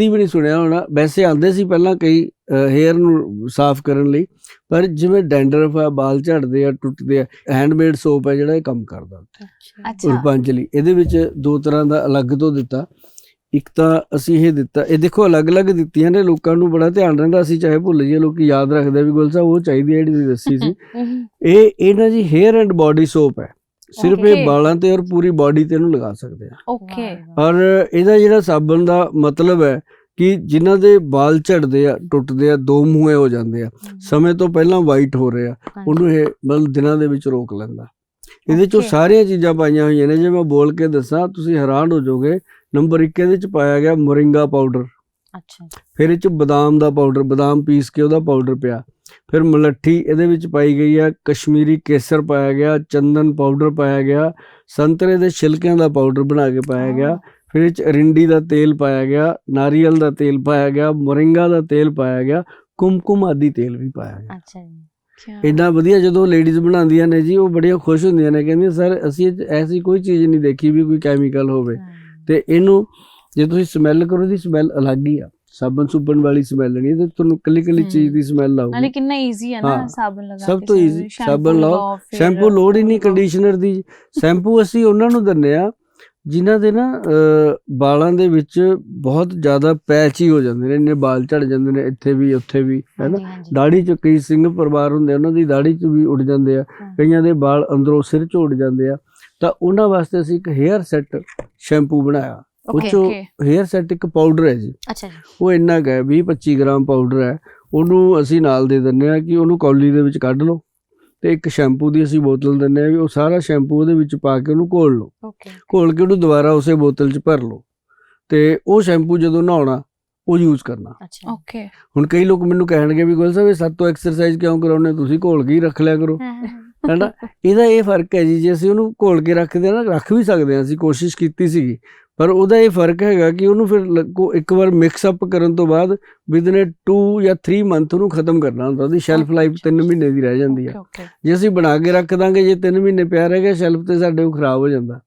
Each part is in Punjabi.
ਕਦੀ ਵੀ ਨਹੀਂ ਸੁਣਿਆ ਹੋਣਾ। ਵੈਸੇ ਆਉਂਦੇ ਸੀ ਪਹਿਲਾਂ ਕਈ ਹੇਅਰ ਨੂੰ ਸਾਫ਼ ਕਰਨ ਲਈ ਪਰ ਜਿਵੇਂ ਡੈਂਡਰਫ ਆ ਵਾਲ ਝੜਦੇ ਆ ਟੁੱਟਦੇ ਆ ਹੈਂਡਮੇਡ ਸੋਪ ਹੈ ਜਿਹੜਾ ਇਹ ਕੰਮ ਕਰਦਾ ਉੱਥੇ। ਅੱਛਾ। ਰੂਪਾਂਜਲੀ ਇਹਦੇ ਵਿੱਚ ਦੋ ਤਰ੍ਹਾਂ ਦਾ ਅਲੱਗ ਤੋਂ ਦਿੱਤਾ। ਇੱਕ ਤਾਂ ਅਸੀਂ ਇਹ ਦਿੱਤਾ ਇਹ ਦੇਖੋ ਅਲੱਗ-ਅਲੱਗ ਦਿੱਤੀਆਂ ਨੇ ਲੋਕਾਂ ਨੂੰ ਬੜਾ ਧਿਆਨ ਰਹਿੰਦਾ ਅਸੀਂ ਚਾਹੇ ਭੁੱਲ ਜਾਈਏ ਲੋਕੀ ਯਾਦ ਰੱਖਦੇ ਵੀ ਗੁਲ ਸਾਹਿਬ ਉਹ ਚਾਹੀਦੀ ਹੈ ਜਿਹੜੀ ਤੁਸੀਂ ਦੱਸੀ ਸੀ। ਇਹ ਇਹ ਨਾ ਜੀ ਹੇਅਰ ਐਂਡ ਬਾਡੀ ਸੋਪ ਹੈ। ਸਿਰਫ. ਇਹ ਵਾਲਾਂ ਤੇ ਔਰ ਪੂਰੀ ਬਾਡੀ ਤੇ ਇਹਨੂੰ ਲਗਾ ਸਕਦੇ ਆ। ਓਕੇ ਔਰ ਇਹਦਾ ਜਿਹੜਾ ਸਾਬਣ ਦਾ ਮਤਲਬ ਹੈ ਕਿ ਜਿਨ੍ਹਾਂ ਦੇ ਵਾਲ ਝੜਦੇ ਆ ਟੁੱਟਦੇ ਆ ਦੋ ਮੂੰਹੇ ਹੋ ਜਾਂਦੇ ਆ ਸਮੇਂ ਤੋਂ ਪਹਿਲਾਂ ਵਾਈਟ ਹੋ ਰਹੇ ਆ ਉਹਨੂੰ ਇਹ ਮਤਲਬ ਦਿਨਾਂ ਦੇ ਵਿੱਚ ਰੋਕ ਲੈਂਦਾ। ਇਹਦੇ ਚੋਂ. ਸਾਰੀਆਂ ਚੀਜ਼ਾਂ ਪਾਈਆਂ ਹੋਈਆਂ ਨੇ ਜੇ ਮੈਂ ਬੋਲ ਕੇ ਦੱਸਾਂ ਤੁਸੀਂ ਹੈਰਾਨ ਹੋ ਜਾਓਗੇ ਨੰਬਰ 1 ਇਹਦੇ ਚ ਪਾਇਆ ਗਿਆ ਮੋਰਿੰਗਾ ਪਾਊਡਰ। ਅੱਛਾ। ਫਿਰ ਇਹ ਚ ਬਦਾਮ ਦਾ ਪਾਊਡਰ ਬਦਾਮ ਪੀਸ ਕੇ ਉਹਦਾ ਪਾਊਡਰ ਪਿਆ। ਫਿਰ ਮਲੱਠੀ ਇਹਦੇ ਵਿੱਚ ਪਾਈ ਗਈ ਹੈ ਕਸ਼ਮੀਰੀ ਕੇਸਰ ਪਾਇਆ ਗਿਆ ਚੰਦਨ ਪਾਊਡਰ ਪਾਇਆ ਗਿਆ ਸੰਤਰੇ ਦੇ ਛਿਲਕਿਆਂ ਦਾ ਪਾਊਡਰ ਬਣਾ ਕੇ ਪਾਇਆ ਗਿਆ ਫਿਰ ਇਹ ਚ ਅਰਿੰਡੀ ਦਾ ਤੇਲ ਪਾਇਆ ਗਿਆ ਨਾਰੀਅਲ ਦਾ ਤੇਲ ਪਾਇਆ ਗਿਆ ਮੋਰਿੰਗਾ ਦਾ ਤੇਲ ਪਾਇਆ ਗਿਆ ਕੁਮਕੁਮ ਆਦਿ ਤੇਲ ਵੀ ਪਾਇਆ ਗਿਆ। ਅੱਛਾ ਜੀ ਇੰਨਾ ਵਧੀਆ ਜਦੋਂ ਲੇਡੀਜ਼ ਬਣਾਉਂਦੀਆਂ ਨੇ ਜੀ ਉਹ ਬੜੀਆਂ ਖੁਸ਼ ਹੁੰਦੀਆਂ ਨੇ ਕਹਿੰਦੀਆਂ ਸਰ ਅਸੀਂ ਐਸੀ ਕੋਈ ਚੀਜ਼ ਨਹੀਂ ਦੇਖੀ ਵੀ ਕੋਈ ਕੈਮੀਕਲ ਹੋਵੇ। ਤੇ ਇਹਨੂੰ ਜੇ ਤੁਸੀਂ ਸਮੈਲ ਕਰੋ ਦੀ ਸਮੈਲ ਅਲੱਗ ਹੀ ਆ। ਸਾਬਣ ਸੁਬਣ ਵਾਲੀ ਸਮੈਲ ਨਹੀਂ ਤੇ ਤੁਹਾਨੂੰ ਕੱਲੀ ਕੱਲੀ ਚੀਜ਼। ਦੀ ਸਮੈਲ ਨਾਲੇ ਆਊਗੀ ਕਿੰਨਾ ਈਜ਼ੀ ਹੈ ਨਾ। ਸਾਬਣ ਲਗਾ ਸਭ ਕੇ ਤੋਂ ਸਿਰ easy, ਵਿੱਚ, ਸਾਬਣ ਲਾਓ, ਸ਼ੈਂਪੂ ਲੋੜ ਹੀ ਨਹੀਂ। ਕੰਡੀਸ਼ਨਰ ਦੀ ਸ਼ੈਂਪੂ ਅਸੀਂ ਉਹਨਾਂ ਨੂੰ ਦਿੰਨੇ ਆ ਜਿਨ੍ਹਾਂ ਦੇ ਨਾ ਵਾਲਾਂ ਦੇ ਵਿੱਚ ਬਹੁਤ ਜ਼ਿਆਦਾ ਪੈਚ ਹੀ ਹੋ ਜਾਂਦੇ ਨੇ ਇੰਨੇ ਵਾਲ ਝੜ ਜਾਂਦੇ ਨੇ ਇੱਥੇ ਵੀ ਉੱਥੇ ਵੀ ਹੈ ਨਾ ਦਾੜੀ ਚ ਕਈ ਸਿੰਘ ਪਰਿਵਾਰ ਹੁੰਦੇ ਉਹਨਾਂ ਦੀ ਦਾੜੀ ਚ ਵੀ ਉੱਡ ਜਾਂਦੇ ਆ। ਕਈਆਂ ਦੇ ਵਾਲ ਅੰਦਰੋਂ ਸਿਰ ਚ ਉੱਡ ਜਾਂਦੇ ਆ ਤਾਂ ਉਹਨਾਂ ਵਾਸਤੇ ਅਸੀਂ ਇੱਕ ਹੇਅਰ ਸੈੱਟ ਸ਼ੈਂਪੂ ਬਣਾਇਆ ਉਹ ਚੋਂ. ਹੇਅਰ ਸੈੱਟ ਇੱਕ ਪਾਊਡਰ ਹੈ ਜੀ। ਅੱਛਾ ਜੀ। ਉਹ ਇੰਨਾ ਹੈ 20 25 ਗ੍ਰਾਮ ਪਾਊਡਰ ਹੈ। ਉਹਨੂੰ ਅਸੀਂ ਨਾਲ ਦੇ ਦਿੰਨੇ ਆ ਕਿ ਉਹਨੂੰ ਕੌਲੀ ਦੇ ਵਿੱਚ ਕੱਢ ਲਓ ਤੇ ਇੱਕ ਸ਼ੈਂਪੂ ਦੀ ਅਸੀਂ ਬੋਤਲ ਦਿੰਨੇ ਆ ਵੀ ਉਹ ਸਾਰਾ ਸ਼ੈਂਪੂ ਉਹਦੇ ਵਿੱਚ ਪਾ ਕੇ ਉਹਨੂੰ ਘੋਲ ਲਓ। ਓਕੇ ਘੋਲ ਕੇ ਉਹਨੂੰ ਦੁਬਾਰਾ ਉਸੇ ਬੋਤਲ 'ਚ ਭਰ ਲਓ ਤੇ ਉਹ ਸ਼ੈਂਪੂ ਜਦੋਂ ਨਹਾਉਣਾ ਉਹ ਯੂਜ਼ ਕਰਨਾ। ਅੱਛਾ। ਓਕੇ ਹੁਣ ਕਈ ਲੋਕ ਮੈਨੂੰ ਕਹਿਣਗੇ ਵੀ ਗੋਲ ਸਾਹਿਬ ਇਹ ਸਾਡੇ ਤੋਂ ਐਕਸਰਸਾਈਜ਼ ਕਿਉਂ ਕਰਾਉਨੇ ਤੁਸੀਂ ਘੋਲ ਕੇ ਹੀ ਰੱਖ ਲਿਆ ਕਰੋ। ਹੈਨਾ? ਇਹਦਾ ਇਹ ਫ਼ਰਕ ਹੈ ਜੀ ਜੇ ਅਸੀਂ ਉਹਨੂੰ ਘੋਲ ਕੇ ਰੱਖਦੇ ਆ ਨਾ ਰੱਖ ਵੀ ਸਕਦੇ ਆ ਅਸੀਂ ਕੋਸ਼ਿਸ਼ ਕੀਤੀ ਸੀਗੀ ਪਰ ਉਹਦਾ ਇਹ ਫ਼ਰਕ ਹੈਗਾ ਕਿ ਉਹਨੂੰ ਫਿਰ ਇੱਕ ਵਾਰ ਮਿਕਸ ਅਪ ਕਰਨ ਤੋਂ ਬਾਅਦ ਵਿਦਨ ਅ 2 ਜਾਂ 3 ਮੰਥ ਉਹਨੂੰ ਖਤਮ ਕਰਨਾ ਹੁੰਦਾ ਉਹਦੀ ਸ਼ੈਲਫ ਲਾਈਫ 3 ਮਹੀਨੇ ਦੀ ਰਹਿ ਜਾਂਦੀ ਹੈ ਜੇ ਅਸੀਂ ਬਣਾ ਕੇ ਰੱਖ ਦਾਂਗੇ ਜੇ 3 ਮਹੀਨੇ ਪਿਆ ਰਹਿ ਗਿਆ ਸ਼ੈਲਫ ਤੇ ਸਾਡੇ ਉਹ ਖਰਾਬ ਹੋ ਜਾਂਦਾ।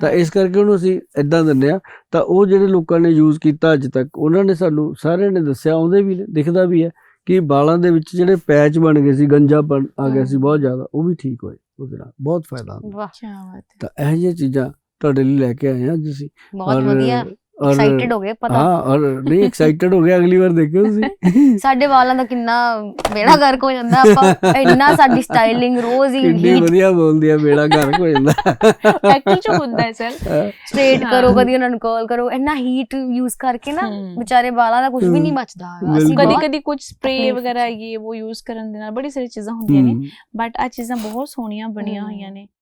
ਤਾਂ ਇਸ ਕਰਕੇ ਉਹਨੂੰ ਅਸੀਂ ਇਦਾਂ ਦਿੰਦੇ ਆ। ਤਾਂ ਉਹ ਜਿਹੜੇ ਲੋਕਾਂ ਨੇ ਯੂਜ਼ ਕੀਤਾ ਅੱਜ ਤੱਕ ਉਹਨਾਂ ਨੇ ਸਾਨੂੰ ਸਾਰਿਆਂ ਨੇ ਦੱਸਿਆ ਆਉਂਦੇ ਵੀ ਨੇ ਦਿਖਦਾ ਵੀ ਹੈ ਕਿ ਵਾਲਾਂ ਦੇ ਵਿੱਚ ਜਿਹੜੇ ਪੈਚ ਬਣ ਗਏ ਸੀ ਗੰਜਾਪਣ ਆ ਗਿਆ ਸੀ ਬਹੁਤ ਜ਼ਿਆਦਾ ਉਹ ਵੀ ਠੀਕ ਹੋਏ ਉਹਦੇ ਨਾਲ ਬਹੁਤ ਫਾਇਦਾ ਹੁੰਦਾ। ਵਾਹ। ਕੀ ਬਾਤ ਹੈ ਤਾਂ ਇਹੋ ਜਿਹੀਆਂ ਚੀਜ਼ਾਂ ਤੁਹਾਡੇ ਲਈ ਲੈ ਕੇ ਆਏ ਹਾਂ ਅੱਜ ਅਸੀਂ ਬਹੁਤ ਵਧੀਆ ਐਕਸਾਈਟਡ ਹੋ ਗਏ ਪਤਾ ਹਾਂ ਔਰ ਨਹੀਂ ਐਕਸਾਈਟਡ ਹੋ ਗਿਆ ਅਗਲੀ ਵਾਰ ਦੇਖਿਓ ਤੁਸੀਂ ਸਾਡੇ ਵਾਲਾਂ ਦਾ ਕਿੰਨਾ ਬੇੜਾ ਗਰਕ ਹੋ ਜਾਂਦਾ ਆਪਾਂ ਇੰਨਾ ਸਾਡੀ ਸਟਾਈਲਿੰਗ ਰੋਜ਼ ਹੀ ਕਿੰਨੀ ਵਧੀਆ ਬੋਲਦੀ ਆ ਮੇਲਾ ਘਰ ਹੋ ਜਾਂਦਾ ਐਕਚੁਅਲੀ ਚ ਹੁੰਦਾ ਹੈ ਸਰ ਸਟ੍ਰੇਟ। ਕਰੋ ਕਦੀ ਉਹਨਾਂ ਨੂੰ ਕਰਲ ਕਰੋ ਇੰਨਾ ਹੀਟ ਯੂਜ਼ ਕਰਕੇ ਨਾ। ਵਿਚਾਰੇ ਵਾਲਾਂ ਦਾ ਕੁਝ ਵੀ ਨਹੀਂ। ਬਚਦਾ। ਅਸੀਂ। ਕਦੀ ਕਦੀ ਕੁਝ ਸਪਰੇ ਵਗੈਰਾ ਇਹ ਉਹ ਯੂਜ਼ ਕਰਨ ਦੇ ਨਾਲ ਬੜੀ ਸਾਰੀ ਚੀਜ਼ਾਂ ਹੁੰਦੀਆਂ ਨੇ ਬਟ ਆ ਚੀਜ਼ਾਂ ਬਹੁਤ ਸੋਹਣੀਆਂ ਬਣੀਆਂ। ਹੋਈਆਂ ਨੇ